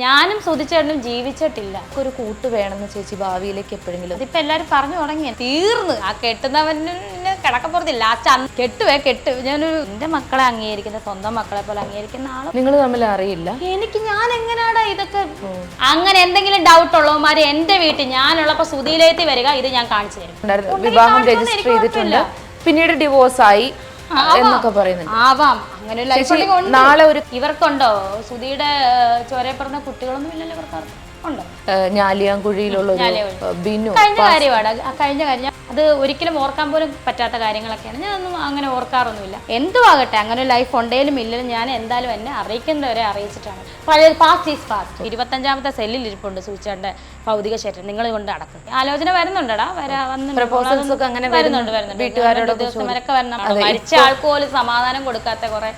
ഞാനും സുധിച്ചേട്ടനും ജീവിച്ചിട്ടില്ല. ഒരു കൂട്ട് വേണമെന്ന് ചേച്ചി ഭാവിയിലേക്ക് എപ്പോഴെങ്കിലും. അതിപ്പോ എല്ലാരും പറഞ്ഞു തുടങ്ങി തീർന്നു. ആ കെട്ടുന്നവന് കിടക്കപ്പുറത്തില്ല ലാസ്റ്റ് കെട്ടുവേ കെട്ടു. ഞാനൊരു എന്റെ മക്കളെ അംഗീകരിക്കുന്ന സ്വന്തം മക്കളെ പോലെ അംഗീകരിക്കുന്ന ആൾ. നിങ്ങൾ തമ്മിൽ അറിയില്ല? എനിക്ക് ഞാൻ എങ്ങനെയാടാ ഇതൊക്കെ അങ്ങനെ എന്തെങ്കിലും ഡൗട്ട് ഉള്ളവന്മാര് എന്റെ വീട്ടിൽ ഞാനുള്ളപ്പോ സുധിയിലേക്ക് വരിക ഇത് ഞാൻ കാണിച്ചു തരും. വിവാഹം രജിസ്റ്റർ ചെയ്തിട്ടുണ്ട്. പിന്നീട് ഡിവോഴ്സ് ആയി. എന്നൊക്കെ പറയുന്നുണ്ട്. ആവാം. അങ്ങനെ ഒരു ഉണ്ട്. നാളെ ഒരു ഇവർക്കുണ്ടോ? സുധിയുടെ ചോരയെ പറഞ്ഞ കുട്ടികളൊന്നും ഇല്ലല്ലോ ഇവർക്ക് ഉണ്ടോ? ഞാലിയാങ്കുഴിയിലുള്ള ഒരു. ബിനു കഴിഞ്ഞ കാര്യമാണ്. കഴിഞ്ഞ കാര്യം അത് ഒരിക്കലും ഓർക്കാൻ പോലും പറ്റാത്ത കാര്യങ്ങളൊക്കെയാണ്. ഞാനൊന്നും അങ്ങനെ ഓർക്കാറൊന്നുമില്ല. എന്തുവാകട്ടെ അങ്ങനെ ഒരു ലൈഫ് ഉണ്ടെങ്കിലും ഇല്ലെങ്കിലും ഞാൻ എന്തായാലും എന്നെ അറിയിക്കുന്നവരെ അറിയിച്ചിട്ടാണ്. പഴയ പാസ്റ്റ് ഈസ് പാസ്റ്റ് ഇരുപത്തഞ്ചാമത്തെ സെല്ലിൽ ഇരിപ്പുണ്ട് സൂചിച്ചാന്റെ ഭൗതിക ശരീരം നിങ്ങൾ കൊണ്ട് അടക്കും ആലോചന വരുന്നുണ്ടടാ. വരാ വന്ന് ഒക്കെ അങ്ങനെ വരുന്നുണ്ട് വരുന്നുണ്ട്. ഉദ്യോഗസ്ഥന്മാരൊക്കെ വരണം. മരിച്ച ആൾക്ക് പോലും സമാധാനം കൊടുക്കാത്ത കുറെ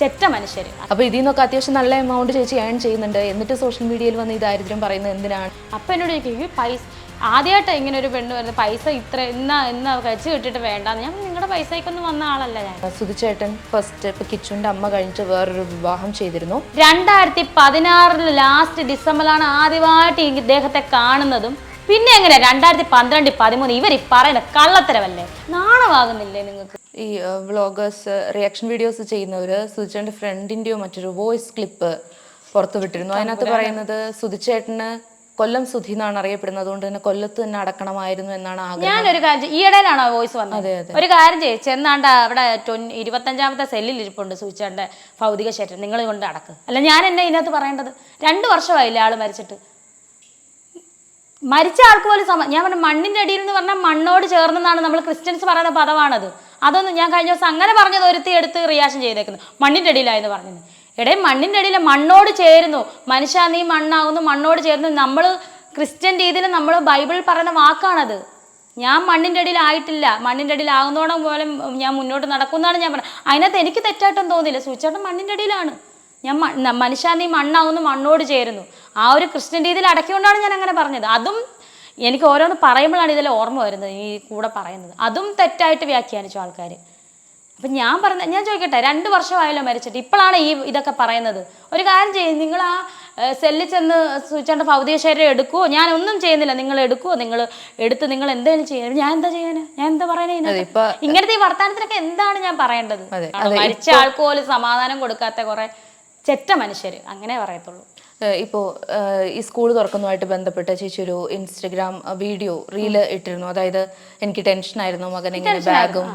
ചെറ്റ മനുഷ്യര്. അപ്പൊ ഇതിൽ നിന്നൊക്കെ അത്യാവശ്യം നല്ല എമൗണ്ട് ചേച്ചി ഏൺ ചെയ്യുന്നുണ്ട്. എന്നിട്ട് സോഷ്യൽ മീഡിയയിൽ വന്ന് ഈ ദാരിദ്ര്യം പറയുന്നത് എന്തിനാണ്? അപ്പൊ എന്നോട് ചോദിക്കും പൈസ ആദ്യമായിട്ട് ഇങ്ങനെ ഒരു പെണ്ണ് വരുന്നത്. പൈസ ഇത്ര ഇന്ന ഇന്ന കഴിച്ച് കിട്ടിയിട്ട് വേണ്ട ഞാൻ നിങ്ങളുടെ പൈസയ്ക്കൊന്നും വന്ന ആളല്ല ഞാൻ. സുധിച്ചേട്ടൻ ഫസ്റ്റ് ഇപ്പൊ കിച്ചുവിന്റെ അമ്മ കഴിഞ്ഞിട്ട് വേറൊരു വിവാഹം ചെയ്തിരുന്നു. രണ്ടായിരത്തി പതിനാറിൽ ലാസ്റ്റ് ഡിസംബറിലാണ് ആദ്യമായിട്ട് ഇദ്ദേഹത്തെ കാണുന്നതും. പിന്നെ എങ്ങനെ? രണ്ടായിരത്തി പന്ത്രണ്ട് പതിമൂന്ന് ഇവർ ഈ പറയുന്ന കള്ളത്തരവല്ലേ നാണമാകുന്നില്ലേ നിങ്ങൾക്ക്? ഈ വ്ളോഗേഴ്സ് റിയാക്ഷൻ വീഡിയോസ് ചെയ്യുന്നവര് സുധിച്ചേട്ടന്റെ ഫ്രണ്ടിന്റെയോ മറ്റൊരു വോയിസ് ക്ലിപ്പ് പുറത്തു വിട്ടിരുന്നു അതിനകത്ത് പറയുന്നത് സുധിച്ചേട്ടന് കൊല്ലം സുധി എന്നാണ് അറിയപ്പെടുന്നത്. അതുകൊണ്ട് തന്നെ കൊല്ലത്ത് തന്നെ അടക്കണമായിരുന്നു എന്നാണ് ആഗ്രഹം. ഞാനൊരു കാര്യം ഈയിടയിലാണോ വോയിസ് വന്നത്? അതെ, അതെ. ഒരു കാര്യം ചെയ്യും. ചെന്നാണ്ട് അവിടെ ട്വൻ- ഇരുപത്തഞ്ചാമത്തെ സെല്ലിൽ ഇരിപ്പുണ്ട് സൂചിച്ചാണ്ട് ഭൗതിക ശരീരം നിങ്ങൾ കൊണ്ട് അടക്ക് അല്ല ഞാൻ എന്നെ ഇതിനകത്ത് പറയേണ്ടത്? രണ്ട് വർഷമായില്ല ആൾ മരിച്ചിട്ട്? മരിച്ച ആൾക്ക് പോലും സമ ഞാൻ പറഞ്ഞ മണ്ണിന്റെ അടിയിൽ എന്ന് പറഞ്ഞാൽ മണ്ണോട് ചേർന്നെന്നാണ് നമ്മൾ ക്രിസ്ത്യൻസ് പറയുന്ന പദമാണത്. അതൊന്നും ഞാൻ കഴിഞ്ഞ ദിവസം അങ്ങനെ പറഞ്ഞത് ഒരുത്തി എടുത്ത് റിയാക്ഷൻ ചെയ്തേക്കുന്നു. മണ്ണിന്റെ അടിയിലായെന്ന് പറഞ്ഞത് എടേ മണ്ണിന്റെ അടിയിൽ മണ്ണോട് ചേരുന്നു. മനുഷ്യ നീ മണ്ണാകുന്നു മണ്ണോട് ചേരുന്നു. നമ്മൾ ക്രിസ്ത്യൻ രീതിയിൽ നമ്മൾ ബൈബിൾ പറയുന്ന വാക്കാണത്. ഞാൻ മണ്ണിന്റെ അടിയിൽ ആയിട്ടില്ല. മണ്ണിന്റെ അടിയിൽ ആകുന്നോണം പോലെ ഞാൻ മുന്നോട്ട് നടക്കുന്നതാണ് ഞാൻ പറഞ്ഞത് അതിനകത്ത് എനിക്ക് തെറ്റായിട്ടൊന്നും തോന്നിയില്ല. സൂചിച്ചാട്ടം മണ്ണിന്റെ അടിയിലാണ്. ഞാൻ മനുഷ്യ നീ മണ്ണാകുന്നു മണ്ണോട് ചേരുന്നു. ആ ഒരു ക്രിസ്ത്യൻ രീതിയിൽ അടക്കിക്കൊണ്ടാണ് ഞാൻ അങ്ങനെ പറഞ്ഞത്. അതും എനിക്ക് ഓരോന്ന് പറയുമ്പോഴാണ് ഇതിൽ ഓർമ്മ വരുന്നത്. ഈ കൂടെ പറയുന്നത്. അതും തെറ്റായിട്ട് വ്യാഖ്യാനിച്ചു ആൾക്കാർ അപ്പം ഞാൻ പറഞ്ഞ ഞാൻ ചോദിക്കട്ടെ രണ്ട് വർഷമായല്ലോ മരിച്ചിട്ട്. ഇപ്പോഴാണ് ഈ ഇതൊക്കെ പറയുന്നത്. ഒരു കാര്യം ചെയ്യും നിങ്ങൾ ആ സെല്ലിൽ ചെന്ന് സൂചിച്ചാണ്ട് ഭൗതിക ശരീരം എടുക്കുവോ? ഞാൻ ഒന്നും ചെയ്യുന്നില്ല. നിങ്ങൾ എടുക്കുവോ? നിങ്ങൾ എടുത്ത് നിങ്ങൾ എന്തെങ്കിലും ചെയ്യാൻ ഞാൻ എന്താ ചെയ്യാന്? ഞാൻ എന്താ പറയാനാ ഇങ്ങനത്തെ ഈ വർത്തമാനത്തിനൊക്കെ എന്താണ് ഞാൻ പറയേണ്ടത്? മരിച്ച ആൾക്ക് പോലും സമാധാനം കൊടുക്കാത്ത കുറെ ചെറ്റ മനുഷ്യര്. അങ്ങനെ പറയത്തുള്ളൂ. ഇപ്പോൾ ഇപ്പോ ഈ സ്കൂൾ തുറക്കുന്നതുമായിട്ട് ബന്ധപ്പെട്ട ചേച്ചി ഒരു ഇൻസ്റ്റഗ്രാം വീഡിയോ റീൽ ഇട്ടിരുന്നു. അതായത് എനിക്ക് ടെൻഷനായിരുന്നു മകൻ എങ്ങനെ ബാഗും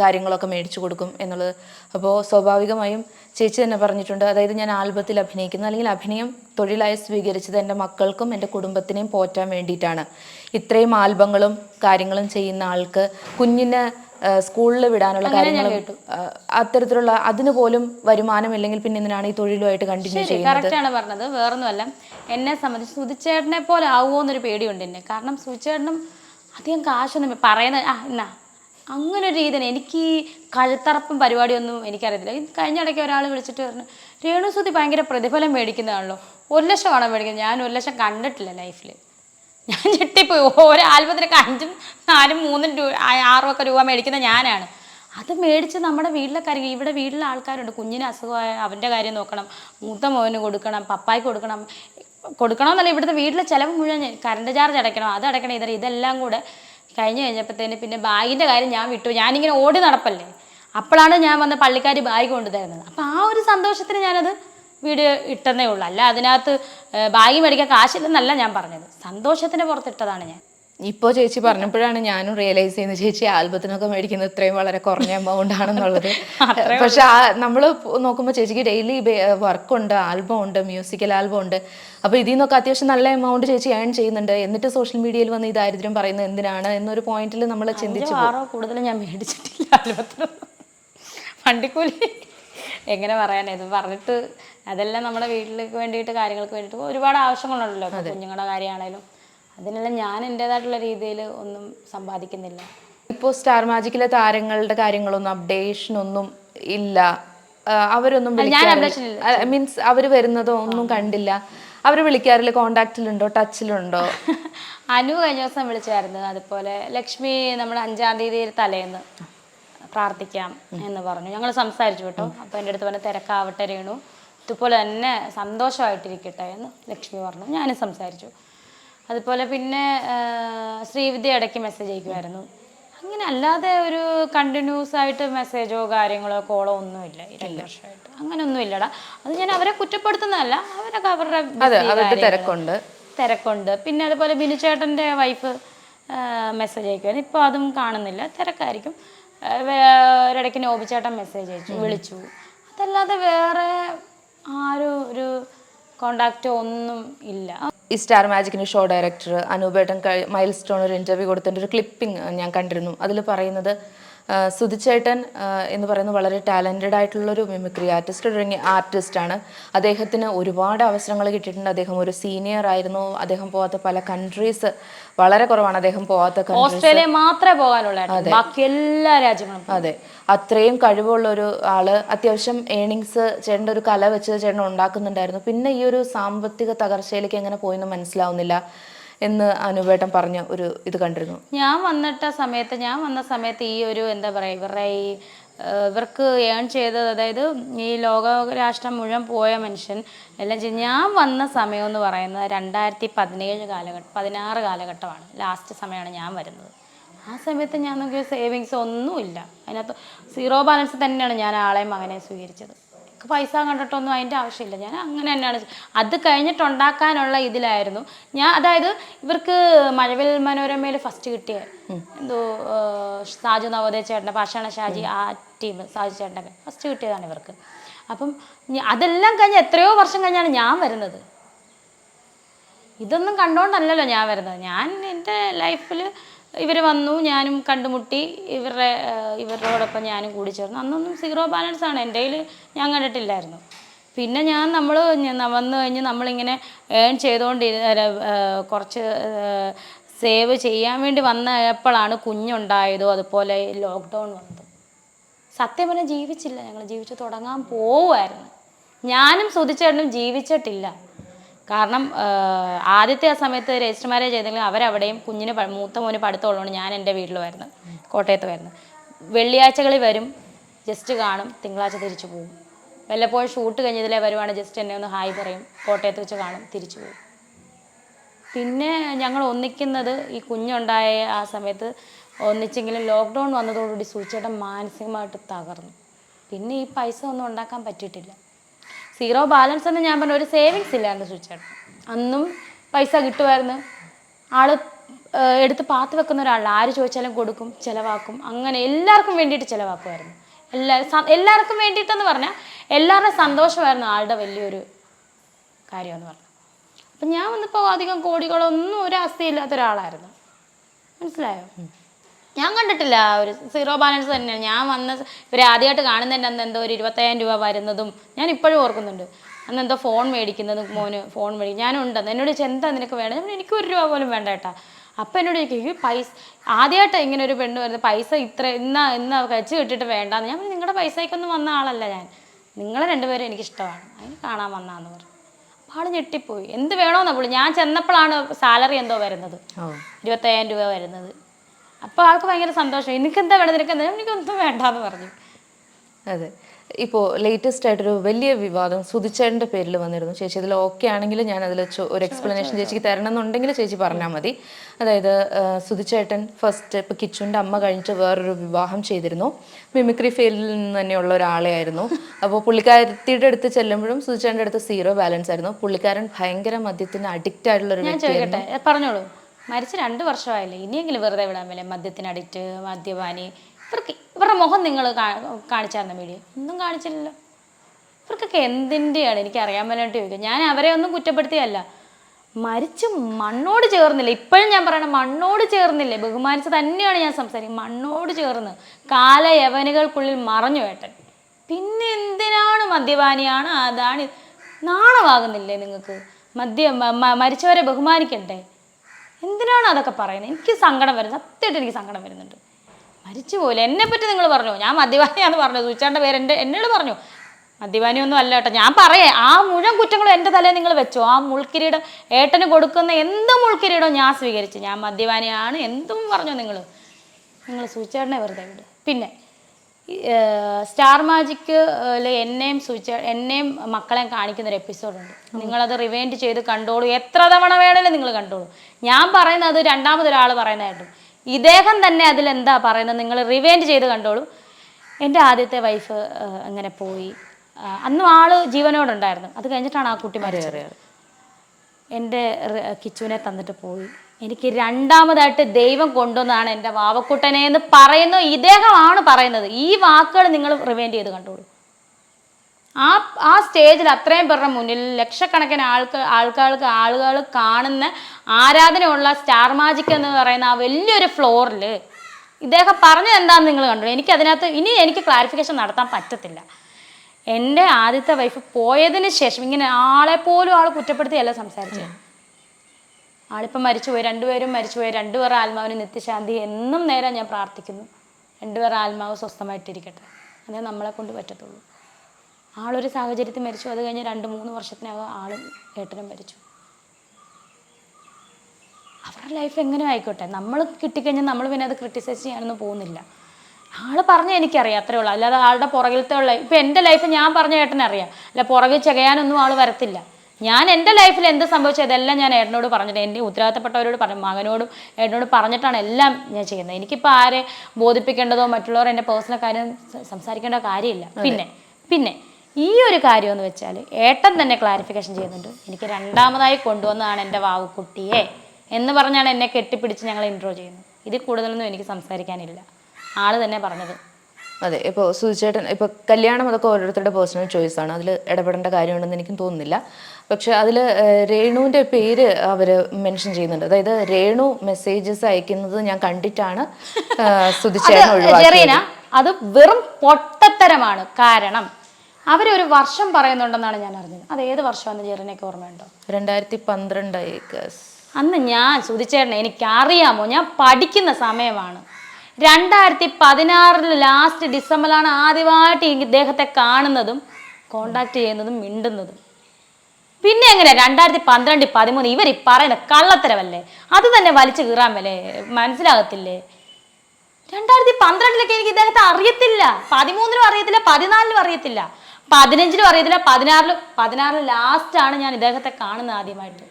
കാര്യങ്ങളൊക്കെ മേടിച്ചു കൊടുക്കും എന്നുള്ളത്. അപ്പോൾ സ്വാഭാവികമായും ചേച്ചി തന്നെ പറഞ്ഞിട്ടുണ്ട്. അതായത് ഞാൻ ആൽബത്തിൽ അഭിനയിക്കുന്നു. അല്ലെങ്കിൽ അഭിനയം തൊഴിലായി സ്വീകരിച്ചത് എന്റെ മക്കൾക്കും എന്റെ കുടുംബത്തിനെയും പോറ്റാൻ വേണ്ടിയിട്ടാണ്. ഇത്രയും ആൽബങ്ങളും കാര്യങ്ങളും ചെയ്യുന്ന ആൾക്ക് കുഞ്ഞിന് സ്കൂളിൽ വിടാനുള്ള കാര്യങ്ങളും അത്തരത്തിലുള്ള അതിന് പോലും വരുമാനം ഇല്ലെങ്കിൽ പിന്നെ എന്തിനാണ് ഈ തൊഴിലുമായിട്ട് കണ്ടിന്യൂ ചെയ്യുന്നത്? പറഞ്ഞത് പറഞ്ഞത്. വേറൊന്നുമല്ല. എന്നെ സംബന്ധിച്ച് സുതിച്ചേട്ടനെ പോലെ ആവുമോ എന്നൊരു പേടിയുണ്ട് എന്നെ. കാരണം സുതിച്ചേട്ടനും അധികം കാശൊന്നും പറയുന്നത് ആ എന്നാ അങ്ങനെ ഒരു തന്നെ എനിക്ക് ഈ കഴുത്തറപ്പും പരിപാടിയൊന്നും എനിക്കറിയത്തില്ല. കഴിഞ്ഞ ഇടയ്ക്ക് ഒരാൾ വിളിച്ചിട്ട് പറഞ്ഞു രേണു സുതി ഭയങ്കര പ്രതിഫലം മേടിക്കുന്നതാണല്ലോ ഒരു ലക്ഷമാണോ മേടിക്കുന്നത്. ഞാൻ ഒരു ലക്ഷം കണ്ടിട്ടില്ല ലൈഫിൽ ഞാൻ ഞെട്ടിപ്പോയി. ഓരോ ആൽബത്തിനൊക്കെ അഞ്ചും നാലും മൂന്നും രൂപ ആറും ഒക്കെ രൂപ മേടിക്കുന്ന ഞാനാണ്. അത് മേടിച്ച് നമ്മുടെ വീട്ടിലെ കാര്യം ഇവിടെ വീട്ടിലെ ആൾക്കാരുണ്ട്. കുഞ്ഞിന് അസുഖമായ അവന്റെ കാര്യം നോക്കണം. മൂത്ത മോന് കൊടുക്കണം. പപ്പായ്ക്ക് കൊടുക്കണം. കൊടുക്കണമെന്നല്ല ഇവിടുത്തെ വീട്ടിലെ ചിലവ് മുഴുവൻ കറണ്ട് ചാർജ് അടയ്ക്കണം. അത് അടയ്ക്കണം. ഇതെല്ലാം കൂടെ കഴിഞ്ഞ് കഴിഞ്ഞപ്പോഴത്തേന് പിന്നെ ബാഗിന്റെ കാര്യം ഞാൻ വിട്ടു. ഞാനിങ്ങനെ ഓടി നടപ്പല്ലേ? അപ്പോഴാണ് ഞാൻ വന്ന പള്ളിക്കാരി ബാഗ് കൊണ്ടു തരുന്നത് അപ്പോൾ ആ ഒരു സന്തോഷത്തിന് ഞാനത് വീഡിയോ ഇട്ടെന്നേ ഉള്ളൂ. അല്ല അതിനകത്ത് ബാഗ് മേടിക്കാൻ കാശില്ലെന്നല്ല ഞാൻ പറഞ്ഞത്. സന്തോഷത്തിന് പുറത്തിട്ടതാണ് ഞാൻ. ഇപ്പോൾ ചേച്ചി പറഞ്ഞപ്പോഴാണ് ഞാനും റിയലൈസ് ചെയ്യുന്നത് ചേച്ചി ആൽബത്തിനൊക്കെ മേടിക്കുന്നത് ഇത്രയും വളരെ കുറഞ്ഞ എമൗണ്ട് ആണെന്നുള്ളത്. പക്ഷെ ആ നമ്മൾ നോക്കുമ്പോൾ ചേച്ചിക്ക് ഡെയിലി വർക്ക് ഉണ്ട് ആൽബം ഉണ്ട് മ്യൂസിക്കൽ ആൽബം ഉണ്ട് അപ്പോൾ ഇതിൽ നിന്നൊക്കെ അത്യാവശ്യം നല്ല എമൗണ്ട് ചേച്ചി ഏൺ ചെയ്യുന്നുണ്ട്. എന്നിട്ട് സോഷ്യൽ മീഡിയയിൽ വന്ന് ഈ ദാരിദ്ര്യം പറയുന്നത് എന്തിനാണ് എന്നൊരു പോയിന്റിൽ നമ്മൾ ചിന്തിച്ചു കൂടുതൽ ഞാൻ മേടിച്ചിട്ടില്ല ആൽബത്തിനൊന്നും. വണ്ടിക്കൂലി. എങ്ങനെ പറയാനാ ഇത് പറഞ്ഞിട്ട് അതെല്ലാം നമ്മുടെ വീട്ടിലേക്ക് വേണ്ടിയിട്ട് കാര്യങ്ങൾക്ക് വേണ്ടിയിട്ട് ഒരുപാട് ആവശ്യങ്ങളുണ്ടല്ലോ. കുഞ്ഞുങ്ങളുടെ കാര്യമാണേലും. അതിനെല്ലാം ഞാൻ എന്റെതായിട്ടുള്ള രീതിയിൽ ഒന്നും സമ്പാദിക്കുന്നില്ല. ഇപ്പോൾ സ്റ്റാർ മാജിക്കിലെ താരങ്ങളുടെ കാര്യങ്ങളൊന്നും അപ്ഡേഷനൊന്നും ഇല്ല. അവരൊന്നും മീൻസ് അവർ വരുന്നതോ ഒന്നും കണ്ടില്ല. അവർ വിളിക്കാറില്ല കോണ്ടാക്റ്റിലുണ്ടോ ടച്ചിലുണ്ടോ? അനു കഴിഞ്ഞ ദിവസം വിളിച്ചായിരുന്നു അതുപോലെ ലക്ഷ്മി നമ്മൾ അഞ്ചാം തീയതി തലേന്ന് പ്രാർത്ഥിക്കാം എന്ന് പറഞ്ഞു. ഞങ്ങൾ സംസാരിച്ചു കേട്ടോ. അപ്പോൾ എന്റെ അടുത്ത് പറഞ്ഞ തിരക്കാവട്ടെ രേണു. ഇതുപോലെ തന്നെ സന്തോഷമായിട്ടിരിക്കട്ടെ എന്ന് ലക്ഷ്മി പറഞ്ഞു. ഞാനും സംസാരിച്ചു. അതുപോലെ പിന്നെ ശ്രീവിദ്യ ഇടയ്ക്ക് മെസ്സേജ് അയക്കുമായിരുന്നു. അങ്ങനെ അല്ലാതെ ഒരു കണ്ടിന്യൂസ് ആയിട്ട് മെസ്സേജോ കാര്യങ്ങളോ കോളോ ഒന്നുമില്ല ഇല്ല രണ്ട് വർഷമായിട്ട്. അങ്ങനെ ഒന്നും ഇല്ലടാ അത് ഞാൻ അവരെ കുറ്റപ്പെടുത്തുന്നതല്ല. അവരൊക്കെ അവരുടെ തിരക്കുണ്ട്. തിരക്കുണ്ട്. പിന്നെ അതുപോലെ ബിനു ബിനുചേട്ടന്റെ വൈഫ് മെസ്സേജ് അയക്കുമായിരുന്നു. ഇപ്പോൾ അതും കാണുന്നില്ല. തിരക്കായിരിക്കും. ഒരിടയ്ക്ക് നോബിച്ചേട്ടൻ മെസ്സേജ് അയച്ചു വിളിച്ചു. അതല്ലാതെ വേറെ ആരും ഒരു കോണ്ടാക്റ്റോ ഒന്നും ഇല്ല. ഈ സ്റ്റാർ മാജിക്കിന് ഷോ ഡയറക്ടർ അനൂപേട്ടൻ മൈൽ സ്റ്റോൺ ഒരു ഇന്റർവ്യൂ കൊടുത്തതിന്റെ ഒരു ക്ലിപ്പിംഗ് ഞാൻ കണ്ടിരുന്നു. അതിൽ പറയുന്നത് സുധിച്ചേട്ടൻ എന്ന് പറയുന്നത് വളരെ ടാലന്റഡ് ആയിട്ടുള്ളൊരു മിമിക്രി ആർട്ടിസ്റ്റ് തുടങ്ങിയ ആർട്ടിസ്റ്റാണ് ആണ്. അദ്ദേഹത്തിന് ഒരുപാട് അവസരങ്ങൾ കിട്ടിയിട്ടുണ്ട്. അദ്ദേഹം ഒരു സീനിയർ ആയിരുന്നു. അദ്ദേഹം പോകാത്ത പല കൺട്രീസ് വളരെ കുറവാണ് അദ്ദേഹം പോകാത്ത ഓസ്ട്രേലിയ മാത്രമേ പോകാനുള്ള ബാക്കി എല്ലാ രാജ്യങ്ങളും അതെ. അത്രയും കഴിവുള്ള ഒരു ആൾ അത്യാവശ്യം ഏണിങ്സ് ചേട്ടന്റെ ഒരു കല വെച്ച് ചേട്ടൻ ഉണ്ടാക്കുന്നുണ്ടായിരുന്നു. പിന്നെ ഈ ഒരു സാമ്പത്തിക തകർച്ചയിലേക്ക് എങ്ങനെ പോയെന്ന് മനസ്സിലാവുന്നില്ല. എന്ന് അനുപേട്ടൻ പറഞ്ഞ ഒരു ഇത് കണ്ടിരുന്നു. ഞാൻ വന്നിട്ട സമയത്ത് ഞാൻ വന്ന സമയത്ത് ഈ ഒരു എന്താ പറയുക ഇവരുടെ ഈ ഇവർക്ക് ഏൺ ചെയ്തത് അതായത് ഈ ലോക രാഷ്ട്രം മുഴുവൻ പോയ മനുഷ്യൻ എല്ലാം ചെയ്ത് ഞാൻ വന്ന സമയം എന്ന് പറയുന്നത് രണ്ടായിരത്തി പതിനേഴ് കാലഘട്ടം പതിനാറ് കാലഘട്ടമാണ്. ലാസ്റ്റ് സമയമാണ് ഞാൻ വരുന്നത്. ആ സമയത്ത് ഞാൻ നോക്കിയ സേവിങ്സ് ഒന്നുമില്ല. അതിനകത്ത് സീറോ ബാലൻസ് തന്നെയാണ് ഞാൻ ആളെയും മകനെ സ്വീകരിച്ചത്. എനിക്ക് പൈസ കണ്ടിട്ടൊന്നും അതിന്റെ ആവശ്യമില്ല. ഞാൻ അങ്ങനെ തന്നെയാണ്. അത് കഴിഞ്ഞിട്ടുണ്ടാക്കാനുള്ള ഇതിലായിരുന്നു. ഞാൻ അതായത് ഇവർക്ക് മഴവിൽ മനോരമയിൽ ഫസ്റ്റ് കിട്ടിയ എന്തോ സാജു നവോദയ ചേട്ടന്റെ പാഷാണ ഷാജി ആ ടീം സാജു ചേട്ടന്റെ ഫസ്റ്റ് കിട്ടിയതാണ് ഇവർക്ക്. അപ്പം അതെല്ലാം കഴിഞ്ഞ് എത്രയോ വർഷം കഴിഞ്ഞാണ് ഞാൻ വരുന്നത്. ഇതൊന്നും കണ്ടുകൊണ്ടല്ലല്ലോ ഞാൻ വരുന്നത്. ഞാൻ എന്റെ ലൈഫിൽ ഇവർ വന്നു ഞാനും കണ്ടുമുട്ടി ഇവരുടെ ഇവരോടൊപ്പം ഞാനും കൂടി ചേർന്നു. അന്നൊന്നും സീറോ ബാലൻസ് ആണ്. എന്റെ കയ്യിൽ ഞാൻ കണ്ടിട്ടില്ലായിരുന്നു. പിന്നെ ഞാൻ നമ്മൾ വന്നു കഴിഞ്ഞ് നമ്മളിങ്ങനെ ഏൺ ചെയ്തുകൊണ്ട് കുറച്ച് സേവ് ചെയ്യാൻ വേണ്ടി വന്നപ്പോഴാണ് കുഞ്ഞുണ്ടായതോ. അതുപോലെ ലോക്ക്ഡൗൺ വന്നത്. സത്യം പറഞ്ഞാൽ ജീവിച്ചില്ല ഞങ്ങൾ ജീവിച്ചു തുടങ്ങാൻ പോവുമായിരുന്നു ഞാനും സുധിച്ചേട്ടനും ജീവിച്ചിട്ടില്ല. കാരണം ആദ്യത്തെ ആ സമയത്ത് രജിസ്റ്റർ മാരേജ് ചെയ്തെങ്കിലും അവരവിടെയും കുഞ്ഞിന് മൂത്ത മോന് പഠിത്തമുള്ളതുകൊണ്ട് ഞാൻ എന്റെ വീട്ടിൽ വരുന്നു കോട്ടയത്ത് വരുന്നു വെള്ളിയാഴ്ചകളിൽ വരും ജസ്റ്റ് കാണും തിങ്കളാഴ്ച തിരിച്ചു പോകും. വല്ലപ്പോഴും ഷൂട്ട് കഴിഞ്ഞതിലേ വരുവാണ് ജസ്റ്റ് എന്നെ ഒന്ന് ഹായ് പറയും കോട്ടയത്ത് വെച്ച് കാണും തിരിച്ചു പോകും. പിന്നെ ഞങ്ങൾ ഒന്നിക്കുന്നത് ഈ കുഞ്ഞുണ്ടായ ആ സമയത്ത് ഒന്നിച്ചെങ്കിലും ലോക്ക്ഡൗൺ വന്നതോടുകൂടി സൂചിച്ചേട്ടൻ മാനസികമായിട്ട് തകർന്നു. പിന്നെ ഈ പൈസ ഒന്നും ഉണ്ടാക്കാൻ പറ്റിയിട്ടില്ല. സീറോ ബാലൻസ് എന്ന് ഞാൻ പറഞ്ഞ ഒരു സേവിങ്സ് ഇല്ലായിരുന്നു സൂചിച്ചേട്ടൻ അന്നും പൈസ കിട്ടുമായിരുന്നു. ഏഹ്, എടുത്ത് പാത്ത് വെക്കുന്ന ഒരാളാണ് ആര് ചോദിച്ചാലും കൊടുക്കും ചിലവാക്കും. അങ്ങനെ എല്ലാവർക്കും വേണ്ടിയിട്ട് ചിലവാക്കുമായിരുന്നു. എല്ലാവരും എല്ലാവർക്കും വേണ്ടിയിട്ടെന്ന് പറഞ്ഞാൽ എല്ലാവരുടെ സന്തോഷമായിരുന്നു ആളുടെ വലിയൊരു കാര്യമെന്ന് പറഞ്ഞു. അപ്പം ഞാൻ വന്നപ്പോൾ അധികം കോടികളൊന്നും ഒരു അവസ്ഥയില്ലാത്ത ഒരാളായിരുന്നു. മനസ്സിലായോ? ഞാൻ കണ്ടിട്ടില്ല. ഒരു സീറോ ബാലൻസ് തന്നെയാണ് ഞാൻ വന്ന ഇവർ ആദ്യമായിട്ട് കാണുന്നതിന്റെ അന്ന് എന്തോ ഒരു ഇരുപത്തയ്യായിരം രൂപ വരുന്നതും ഞാൻ ഇപ്പോഴും ഓർക്കുന്നുണ്ട്. അന്ന് എന്തോ ഫോൺ മേടിക്കുന്നതും മോന് ഫോൺ മേടിക്കും ഞാനുണ്ട്. അന്ന് എന്നോട് ചോദിച്ചാൽ എന്താ നിനക്ക് വേണ്ട? ഞാൻ എനിക്ക് ഒരു രൂപ പോലും വേണ്ട കേട്ടാ അപ്പം എന്നോട് ചോദിക്കും ഈ പൈസ ആദ്യമായിട്ടാണ് ഇങ്ങനെ ഒരു പെണ്ണ് വരുന്നത്. പൈസ ഇത്ര ഇന്ന ഇന്ന കച്ച് കിട്ടിയിട്ട് വേണ്ടാന്ന്. ഞാൻ നിങ്ങളുടെ പൈസയ്ക്കൊന്നും വന്ന ആളല്ല ഞാൻ. നിങ്ങളെ രണ്ടുപേരും എനിക്കിഷ്ടമാണ്. അതിന് കാണാൻ വന്നാന്ന് പറഞ്ഞു. അപ്പോൾ ആൾ ഞെട്ടിപ്പോയി. എന്ത് വേണോന്നാ പുള്ളി. ഞാൻ ചെന്നപ്പോഴാണ് സാലറി എന്തോ വരുന്നത്. ഇരുപത്തയ്യായിരം രൂപ വരുന്നത്. അപ്പോൾ ആൾക്ക് ഭയങ്കര സന്തോഷം. എനിക്കെന്താ നിനക്ക് നിനക്കെന്താ എനിക്കൊന്നും വേണ്ടാന്ന് പറഞ്ഞു. അതെ. ഇപ്പോൾ ലേറ്റസ്റ്റ് ആയിട്ടൊരു വലിയ വിവാദം സുധിച്ചേട്ടന്റെ പേരിൽ വന്നിരുന്നു. ചേച്ചി അതിൽ ഓക്കെ ആണെങ്കിൽ ഞാൻ അതിൽ ഒരു എക്സ്പ്ലനേഷൻ ചേച്ചിക്ക് തരണം എന്നുണ്ടെങ്കിൽ ചേച്ചി പറഞ്ഞാൽ മതി. അതായത് സുധിച്ചേട്ടൻ ഫസ്റ്റ് ഇപ്പോൾ കിച്ചുവിന്റെ അമ്മ കഴിഞ്ഞിട്ട് വേറൊരു വിവാഹം ചെയ്തിരുന്നു. മിമിക്രി ഫീൽഡിൽ നിന്ന് തന്നെയുള്ള ഒരാളെ ആയിരുന്നു. അപ്പോൾ പുള്ളിക്കാരത്തിയുടെ അടുത്ത് ചെല്ലുമ്പോഴും സുധിച്ചേട്ടന്റെ അടുത്ത് സീറോ ബാലൻസ് ആയിരുന്നു. പുള്ളിക്കാരൻ ഭയങ്കര മദ്യത്തിന് അഡിക്റ്റ് ആയിട്ടുള്ള ഒരു വ്യക്തിയായിരുന്നു. പറഞ്ഞോളൂ. മരിച്ച് രണ്ട് വർഷമായില്ലേ? ഇനിയെങ്കിലും വെറുതെ വിടാൻ മേലെ മദ്യത്തിന് അഡിക്റ്റ് മദ്യപാനി. ഇവർക്ക് ഇവരുടെ മുഖം നിങ്ങൾ കാണിച്ചായിരുന്ന മീഡിയ ഒന്നും കാണിച്ചില്ലല്ലോ. ഇവർക്കൊക്കെ എന്തിന്റെയാണ് എനിക്ക് അറിയാൻ വേണ്ടിയിട്ട് ചോദിക്കുക ഞാൻ അവരെ ഒന്നും കുറ്റപ്പെടുത്തിയല്ല മരിച്ച് മണ്ണോട് ചേർന്നില്ല? ഇപ്പോഴും ഞാൻ പറയണ മണ്ണോട് ചേർന്നില്ലേ? ബഹുമാനിച്ച് തന്നെയാണ് ഞാൻ സംസാരിക്കുന്നത്. മണ്ണോട് ചേർന്ന് കാലയവനുകൾക്കുള്ളിൽ മറഞ്ഞു ഏട്ടൻ പിന്നെ എന്തിനാണ് മദ്യപാനിയാണ്? അതാണ്? നാണമാകുന്നില്ലേ നിങ്ങൾക്ക്? മദ്യം മരിച്ചവരെ ബഹുമാനിക്കണ്ടേ? എന്തിനാണ് അതൊക്കെ പറയുന്നത്? എനിക്ക് സങ്കടം വരുന്നത് സത്യമായിട്ട് എനിക്ക് സങ്കടം വരുന്നുണ്ട്. മരിച്ചു പോലെ എന്നെ പറ്റി നിങ്ങൾ പറഞ്ഞു? ഞാൻ മദ്യപാനിയാന്ന് പറഞ്ഞു സൂചിച്ചാണ്ട പേര് എന്റെ എന്നോട് പറഞ്ഞു? മദ്യപാനിയൊന്നും അല്ല കേട്ടോ. ഞാൻ പറയേ ആ മുഴുവൻ കുറ്റങ്ങളും എന്റെ തലയിൽ നിങ്ങൾ വെച്ചോ. ആ മുൾക്കിരീടം ഏട്ടന് കൊടുക്കുന്ന എന്ത് മുൾക്കിരീടം ഞാൻ സ്വീകരിച്ചു. ഞാൻ മദ്യപാനിയാണ് എന്തും പറഞ്ഞു നിങ്ങൾ. നിങ്ങൾ സൂചേട്ടനെ വെറുതെ വിട്. പിന്നെ സ്റ്റാർ മാജിക്ക് എന്നെയും സൂചി എന്നെയും മക്കളെയും കാണിക്കുന്ന ഒരു എപ്പിസോഡുണ്ട്. നിങ്ങളത് റിവൈൻഡ് ചെയ്ത് കണ്ടോളൂ. എത്ര തവണ വേണേലും നിങ്ങൾ കണ്ടോളൂ. ഞാൻ പറയുന്നത് രണ്ടാമതൊരാൾ പറയുന്നതായിട്ടും. ഇദ്ദേഹം തന്നെ അതിലെന്താ പറയുന്നത് നിങ്ങൾ റിവൈൻഡ് ചെയ്ത് കണ്ടോളൂ. എന്റെ ആദ്യത്തെ വൈഫ് അങ്ങനെ പോയി. അന്നും ആൾ ജീവനോടുണ്ടായിരുന്നു. അത് കഴിഞ്ഞിട്ടാണ് ആ കുട്ടി മരിച്ചത്. എന്റെ കിച്ചുവിനെ തന്നിട്ട് പോയി. എനിക്ക് രണ്ടാമതായിട്ട് ദൈവം കൊണ്ടുവന്നാണ് എന്റെ വാവക്കുട്ടനെ എന്ന് പറയുന്നു. ഇദ്ദേഹമാണ് പറയുന്നത്. ഈ വാക്കുകൾ നിങ്ങൾ റിവൈൻഡ് ചെയ്ത് കണ്ടോളൂ. ആ ആ സ്റ്റേജിൽ അത്രയും പേരുടെ മുന്നിൽ ലക്ഷക്കണക്കിന് ആൾക്ക് ആൾക്കാർക്ക് ആളുകൾ കാണുന്ന ആരാധനയുള്ള സ്റ്റാർ മാജിക് എന്ന് പറയുന്ന ആ വലിയൊരു ഫ്ലോറിൽ ഇദ്ദേഹം പറഞ്ഞത് എന്താണെന്ന് നിങ്ങൾ കണ്ടു എനിക്ക് അതിനകത്ത് ഇനി എനിക്ക് ക്ലാരിഫിക്കേഷൻ നടത്താൻ പറ്റത്തില്ല. എന്റെ ആദ്യത്തെ വൈഫ് പോയതിന് ശേഷം ഇങ്ങനെ ആളെ പോലും ആൾ കുറ്റപ്പെടുത്തിയല്ല സംസാരിച്ചത് ആളിപ്പം മരിച്ചുപോയി രണ്ടുപേരും മരിച്ചുപോയി രണ്ടുപേരുടെ ആത്മാവിന് നിത്യശാന്തി എന്നും നേരം ഞാൻ പ്രാർത്ഥിക്കുന്നു. രണ്ടുപേരുടെ ആത്മാവ് സ്വസ്ഥമായിട്ടിരിക്കട്ടെ. അതേ നമ്മളെ കൊണ്ട് പറ്റത്തുള്ളൂ. ആളൊരു സാഹചര്യത്തിൽ മരിച്ചു അത് കഴിഞ്ഞ് രണ്ട് മൂന്ന് വർഷത്തിനകം ആളും ഏട്ടനും മരിച്ചു. അവരുടെ ലൈഫ് എങ്ങനെ ആയിക്കോട്ടെ നമ്മൾ കിട്ടിക്കഴിഞ്ഞാൽ നമ്മൾ പിന്നെ അത് ക്രിട്ടിസൈസ് ചെയ്യാനൊന്നും പോകുന്നില്ല. ആൾ പറഞ്ഞ എനിക്കറിയാം അത്രേ ഉള്ളൂ. അല്ലാതെ ആളുടെ പുറകിലത്തെ ഉള്ള ഇപ്പം എന്റെ ലൈഫ് ഞാൻ പറഞ്ഞ ഏട്ടനെ അറിയാം. അല്ല പുറകിൽ ചെകയാനൊന്നും ആൾ വരത്തില്ല. ഞാൻ എന്റെ ലൈഫിൽ എന്ത് സംഭവിച്ചു ഇതെല്ലാം ഞാൻ ഏട്ടനോട് പറഞ്ഞിട്ട് എന്റെ ഉത്തരവാദിത്തപ്പെട്ടവരോട് പറഞ്ഞു മകനോടും ഏട്ടനോട് പറഞ്ഞിട്ടാണ് എല്ലാം ഞാൻ ചെയ്യുന്നത്. എനിക്കിപ്പോൾ ആരെ ബോധിപ്പിക്കേണ്ടതോ മറ്റുള്ളവർ എന്റെ പേഴ്സണൽ കാര്യം സംസാരിക്കേണ്ട കാര്യമില്ല. പിന്നെ പിന്നെ ഈ ഒരു കാര്യം എന്ന് വെച്ചാൽ ഏട്ടൻ തന്നെ ക്ലാരിഫിക്കേഷൻ ചെയ്യുന്നുണ്ട്. എനിക്ക് രണ്ടാമതായി കൊണ്ടുവന്നതാണ് എന്റെ വാവുക്കുട്ടിയെ എന്ന് പറഞ്ഞാണ് എന്നെ കെട്ടിപ്പിടിച്ച് ഞങ്ങൾ ഇൻട്രോ ചെയ്യുന്നത്. ഇതിൽ കൂടുതലൊന്നും എനിക്ക് സംസാരിക്കാനില്ല. ആൾ തന്നെ പറഞ്ഞത്. അതെ ഇപ്പോൾ സുചേട്ടൻ ഇപ്പോൾ കല്യാണം അതൊക്കെ ഓരോരുത്തരുടെ പേഴ്സണൽ ചോയ്സ് ആണ്. അതിൽ ഇടപെടേണ്ട കാര്യമുണ്ടെന്ന് എനിക്കും തോന്നുന്നില്ല. പക്ഷെ അതിൽ രേണുവിന്റെ പേര് അവർ മെൻഷൻ ചെയ്യുന്നുണ്ട്. അതായത് രേണു മെസ്സേജസ് അയക്കുന്നത് ഞാൻ കണ്ടിട്ടാണ് സുധിച്ചേട്ടൻ ഒഴിവാക്കിയത്. അത് വെറും പൊട്ടത്തരമാണ്. കാരണം അവരൊരു വർഷം പറയുന്നുണ്ടെന്നാണ് ഞാൻ അറിഞ്ഞത്. അത് ഏത് വർഷമാണെന്ന് ജെറീനയ്ക്ക് ഓർമ്മയുണ്ടോ? രണ്ടായിരത്തി പന്ത്രണ്ട് അന്ന് ഞാൻ സുധിച്ചേട്ടനെ എനിക്കറിയാമോ? ഞാൻ പഠിക്കുന്ന സമയമാണ്. രണ്ടായിരത്തി പതിനാറിൽ ലാസ്റ്റ് ഡിസംബറിലാണ് ആദ്യമായിട്ട് ഇദ്ദേഹത്തെ കാണുന്നതും കോണ്ടാക്ട് ചെയ്യുന്നതും മിണ്ടുന്നതും. പിന്നെ എങ്ങനെ? രണ്ടായിരത്തി പന്ത്രണ്ട് പതിമൂന്ന് ഇവർ ഈ പറയുന്ന കള്ളത്തരവല്ലേ അത് തന്നെ വലിച്ചു കീറാൻ വല്ലേ മനസ്സിലാകത്തില്ലേ? രണ്ടായിരത്തി പന്ത്രണ്ടിലൊക്കെ എനിക്ക് ഇദ്ദേഹത്തെ അറിയത്തില്ല. പതിമൂന്നിലും അറിയത്തില്ല പതിനാലിലും അറിയത്തില്ല. പതിനഞ്ചിലും അറിയത്തില്ല പതിനാറിലും പതിനാറിലും ലാസ്റ്റാണ് ഞാൻ ഇദ്ദേഹത്തെ കാണുന്നത് ആദ്യമായിട്ട്.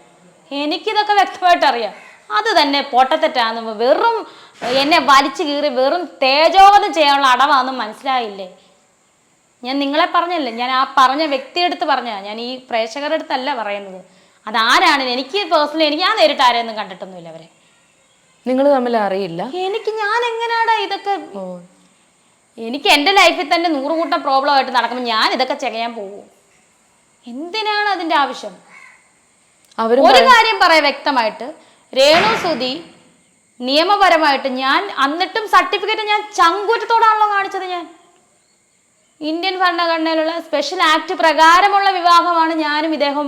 എനിക്കിതൊക്കെ വ്യക്തമായിട്ട് അറിയാം. അത് തന്നെ പൊട്ടത്തെറ്റാന്ന് വെറും എന്നെ വലിച്ചു കീറി വെറും തേജോവധം ചെയ്യാനുള്ള അടവാന്ന് മനസ്സിലായില്ലേ? ഞാൻ നിങ്ങളെ പറഞ്ഞല്ലേ ഞാൻ ആ പറഞ്ഞ വ്യക്തിയെടുത്ത് പറഞ്ഞ ഞാൻ ഈ പ്രേക്ഷകരുടെ അടുത്തല്ല പറയുന്നത്. അതാരാണ് എനിക്ക് പേഴ്സണലി എനിക്ക് ഞാൻ നേരിട്ട് ആരെയൊന്നും കണ്ടിട്ടൊന്നുമില്ല അവരെ. നിങ്ങൾ തമ്മിൽ അറിയില്ല? എനിക്ക് ഞാൻ എങ്ങനെയാടാ ഇതൊക്കെ? എനിക്ക് എന്റെ ലൈഫിൽ തന്നെ നൂറുകൂട്ടം പ്രോബ്ലം ആയിട്ട് നടക്കുമ്പോൾ ഞാൻ ഇതൊക്കെ ചെയ്യാൻ പോകും എന്തിനാണ് അതിന്റെ ആവശ്യം? ഒരു കാര്യം പറയാം വ്യക്തമായിട്ട്. രേണു സുധി നിയമപരമായിട്ട് ഞാൻ എന്നിട്ടും സർട്ടിഫിക്കറ്റ് ഞാൻ ചങ്കൂറ്റത്തോടാണല്ലോ കാണിച്ചത് ഞാൻ. ഇന്ത്യൻ ഭരണഘടനയിലുള്ള സ്പെഷ്യൽ ആക്ട് പ്രകാരമുള്ള വിവാഹമാണ് ഞാനും ഇദ്ദേഹം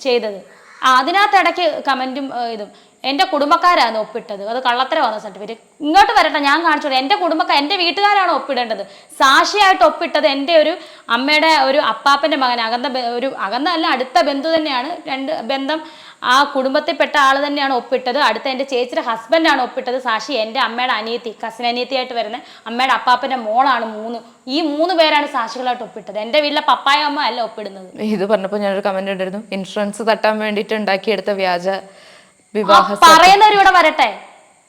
ചെയ്തത്. ആ, അതിനകത്ത് ഇടയ്ക്ക് കമന്റും ഇതും. എന്റെ കുടുംബക്കാരാണ് ഒപ്പിട്ടത്. അത് കള്ളത്തരമാണ് സർട്ടിഫിക്കറ്റ്. ഇങ്ങോട്ട് വരട്ടെ ഞാൻ കാണിച്ചോളൂ എന്റെ കുടുംബക്കാർ എന്റെ വീട്ടുകാരാണ് ഒപ്പിടേണ്ടത്. സാക്ഷിയായിട്ട് ഒപ്പിട്ടത് എന്റെ ഒരു അമ്മയുടെ ഒരു അപ്പാപ്പന്റെ മകൻ അകന്ന ഒരു അകന്ന അല്ല അടുത്ത ബന്ധു തന്നെയാണ് രണ്ട് ബന്ധം ആ കുടുംബത്തിൽപ്പെട്ട ആൾ തന്നെയാണ് ഒപ്പിട്ടത്. അടുത്ത എന്റെ ചേച്ചിയുടെ ഹസ്ബൻഡാണ് ഒപ്പിട്ടത്. സാക്ഷി എന്റെ അമ്മയുടെ അനിയത്തി കസിൻ അനിയത്തിയായിട്ട് വരുന്ന അമ്മയുടെ അപ്പാപ്പന്റെ മോളാണ് മൂന്ന്. ഈ മൂന്ന് പേരാണ് സാക്ഷികളായിട്ട് ഒപ്പിട്ടത്. എന്റെ വീട്ടിലെ പപ്പായ അമ്മ അല്ല ഒപ്പിടുന്നത്. ഇത് പറഞ്ഞപ്പോൾ ഞാനൊരു കമന്റ് ഉണ്ടായിരുന്നു ഇൻഷുറൻസ് തട്ടാൻ വേണ്ടിയിട്ട് ഉണ്ടാക്കിയെടുത്ത വ്യാജ വിവാഹ പറയുന്നവർ ഇവിടെ വരട്ടെ.